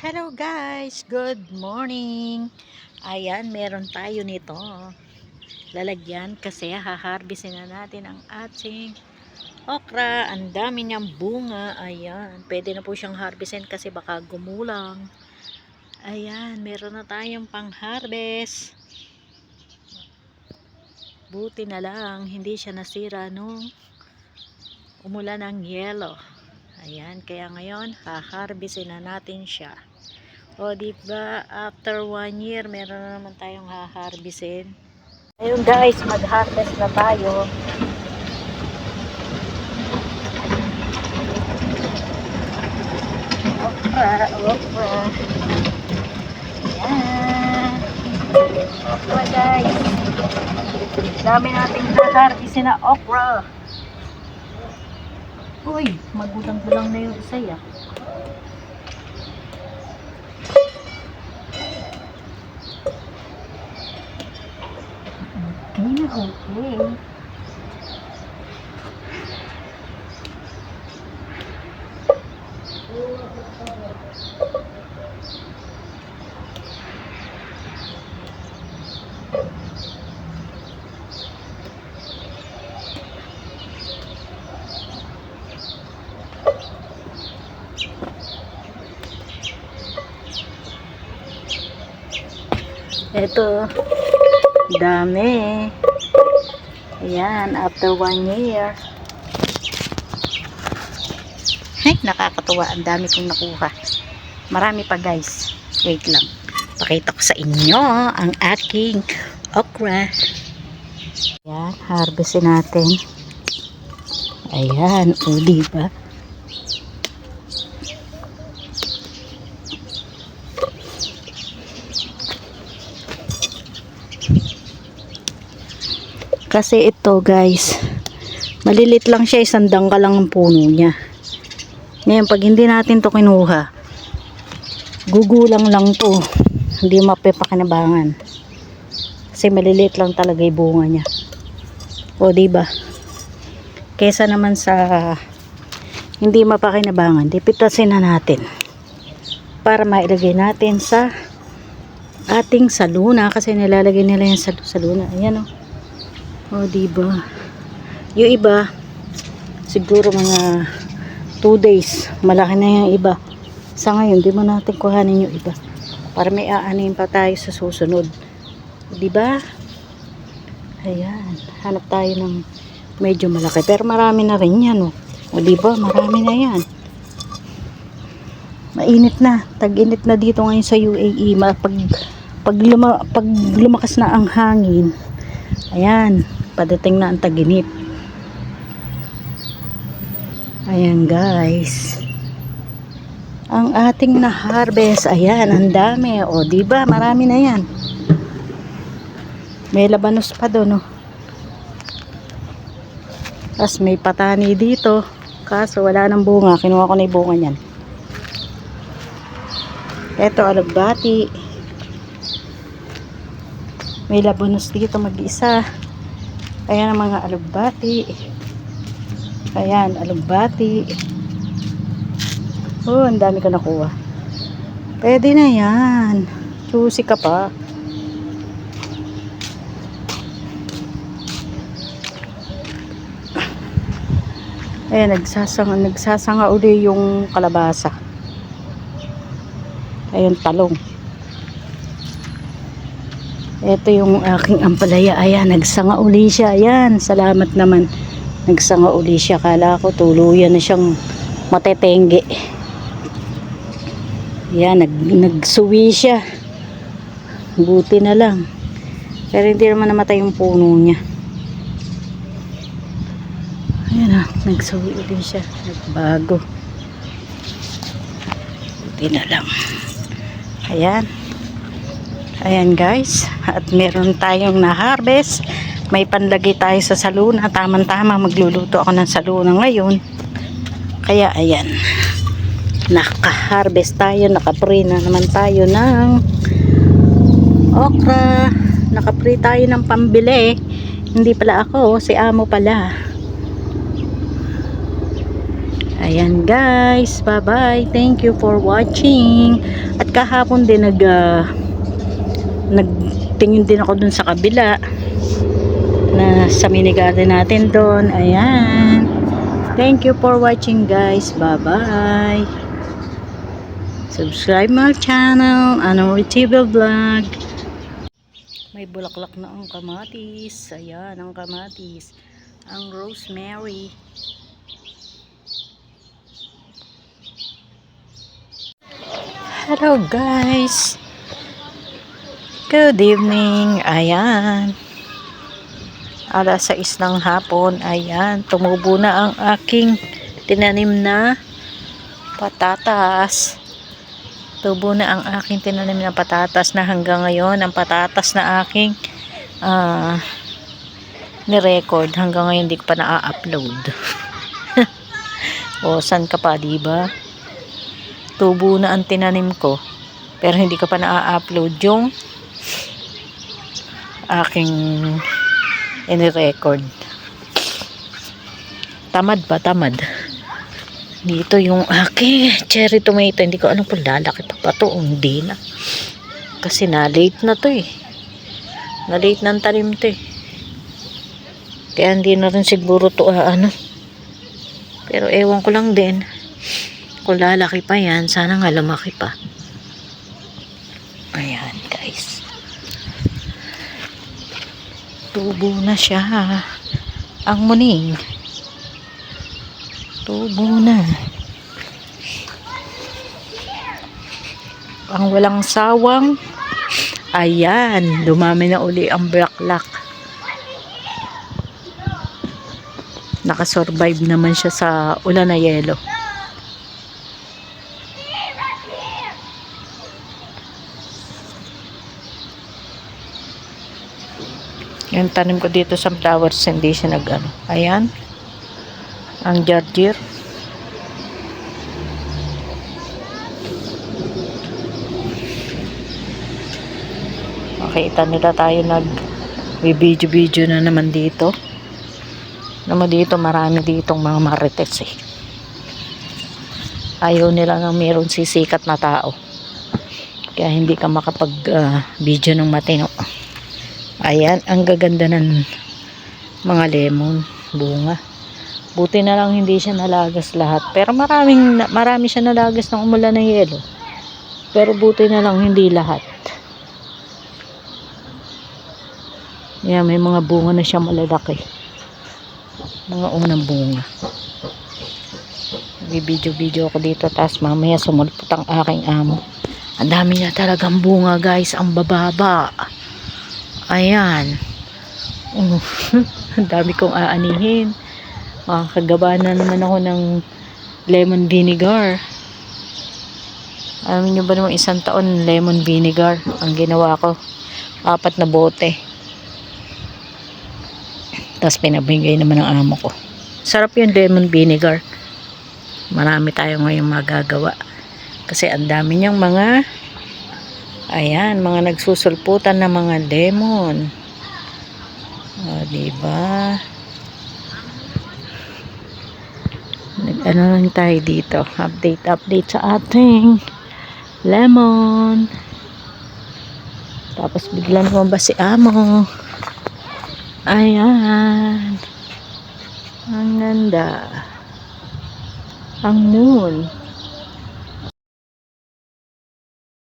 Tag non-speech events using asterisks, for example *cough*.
Hello guys, good morning. Ayan, meron tayo nito. Lalagyan kasi haharbisin na natin ang ating okra. Ang dami niyang bunga. Ayan, pwede na po siyang harbisin kasi baka gumulang. Ayan, meron na tayong pang-harvest. Buti na lang, hindi siya nasira nung umulan ng yellow. Ayan, kaya ngayon, haharbisin na natin siya. O, di ba after one year, meron na naman tayong haharbisin. Ayun guys, mag-harvest na tayo. Okra, okra. Ayan. Okra guys. Dami nating haharbisin na okra. Uy, magulang-gulang na yung isa ya. Okay na okay. Ito, dami. Ayan, after one year. Ay, nakakatuwa. Ang dami kong nakuha. Marami pa guys. Wait lang. Pakita ko sa inyo ang aking okra. Ayan, harvestin natin. Ayan, o diba? Kasi ito guys, malilit lang siya, isang dangka lang ang puno niya. Ngayon, pag hindi natin to kinuha, gugulang lang to. Hindi mapapakinabangan. Kasi maliliit lang talaga yung bunga niya. O, ba? Kesa naman sa hindi mapakinabangan, dipitasin na natin. Para mailagay natin sa ating saluna. Kasi nilalagay nila yan sa saluna. Ayan o. O, diba? Yung iba, siguro mga 2 days. Malaki na yung iba. Sa ngayon, di mo natin kuhanin yung iba. Para may aanin pa tayo sa susunod. Diba? Ayan. Hanap tayo ng medyo malaki. Pero marami na rin yan, o. O, diba? Marami na yan. Mainit na. Tag-init na dito ngayon sa UAE. Pag, pag, luma, pag lumakas na ang hangin, ayan, padating na ang taginip. Ayan guys. Ang ating na-harvest, ayan, ang dami. O, di ba Marami na yan. May labanos pa doon, oh. Tapos may patani dito. Kaso wala nang bunga. Kinuha ko na yung bunga niyan. Ito, alagbati. May labanos dito mag-isa. Ayan ang mga alugbati. Ayan, alugbati. Oh, ang dami ko nakuha. Pwede na yan. Choosy ka pa. Ayan, nagsasanga, nagsasanga uli yung kalabasa. Ayan, talong. Ito yung aking ampalaya. Ayan, nagsanga uli siya. Ayan, salamat naman. Nagsanga uli siya. Kala ko tuluyan na siyang matetengge. Ayan, nag, nagsuwi siya. Buti na lang. Pero hindi naman namatay yung puno niya. Ayan na, nagsuwi uli siya. Nagbago. Buti na lang. Ayan. Ayan guys, at meron tayong na-harvest. May panlagay tayo sa saluna. Tamang-tama, magluluto ako ng saluna ngayon. Kaya ayan, naka-harvest tayo, naka-pre na naman tayo ng okra. Naka-pre tayo ng pambili. Hindi pala ako, si amo pala. Ayan guys, bye bye. Thank you for watching. At kahapon din nag ah, nagtingin din ako dun sa kabila na sa mini garden natin doon. Ayan. Thank you for watching guys. Bye bye. Subscribe my channel, Ano Retrieval Vlog. May bulaklak na ang kamatis. Ayan, ang kamatis. Ang rosemary. Hello guys. Good evening. Ayan. Alas 6 ng hapon. Ayan. Tumubo na ang aking tinanim na patatas. Tubo na ang aking tinanim na patatas na hanggang ngayon ang patatas na aking ah ni-record hanggang ngayon hindi ko pa na-upload. *laughs* o san ka pa, di ba? Tubo na ang tinanim ko pero hindi ko pa na-upload yung aking ini-record. Tamad ba? Tamad. Dito yung aking cherry tomato. Hindi ko alam kung lalaki pa pa to hindi na. Kasi na-late na to eh. Na-late na ang tanim to eh. Kaya hindi na rin siguro to ah, ano. Pero ewan ko lang din. Kung lalaki pa yan, sana nga lumaki pa. Ayan guys. Tubo na siya. Ang muning. Tubo na. Ang walang sawang. Ayan. Dumami na uli ang bulaklak. Nakasurvive naman siya sa ulan na yelo. Yung tanim ko dito sa flowers, hindi siya nag ano. Ayan. Ang jarjir. Makita nila tayo nag video-video na naman dito. Naman dito, marami ditong mga marites eh. Ayaw nila na mayroon sisikat na tao. Kaya hindi ka makapag ah, ng matino. Ayan, ang gaganda ng mga lemon, bunga. Buti na lang hindi siya nalagas lahat. Pero maraming, marami siya nalagas ng umulan ng yelo. Pero buti na lang hindi lahat. Ayan, may mga bunga na siya malalaki. Mga unang bunga. Bibidyo-video ako dito. Tapos mamaya sumulpot ang aking amo. Ang dami niya talagang bunga guys. Ang bababa. Ayan. Oh, *laughs* ang dami kong aanihin. Makakagawa na naman ako ng lemon vinegar. Alam niyo ba naman isang taon lemon vinegar ang ginawa ko. Apat na bote. Tapos pinabigay naman ng amo ko. Sarap yung lemon vinegar. Marami tayo ngayong magagawa. Kasi ang dami niyang mga Ayan, mga nagsusulputan na mga lemon. O, diba? Nag-ano lang tayo dito. Update, update sa ating lemon. Tapos biglang lumabas si Amo. Ayan. Ang ganda. Ang moon.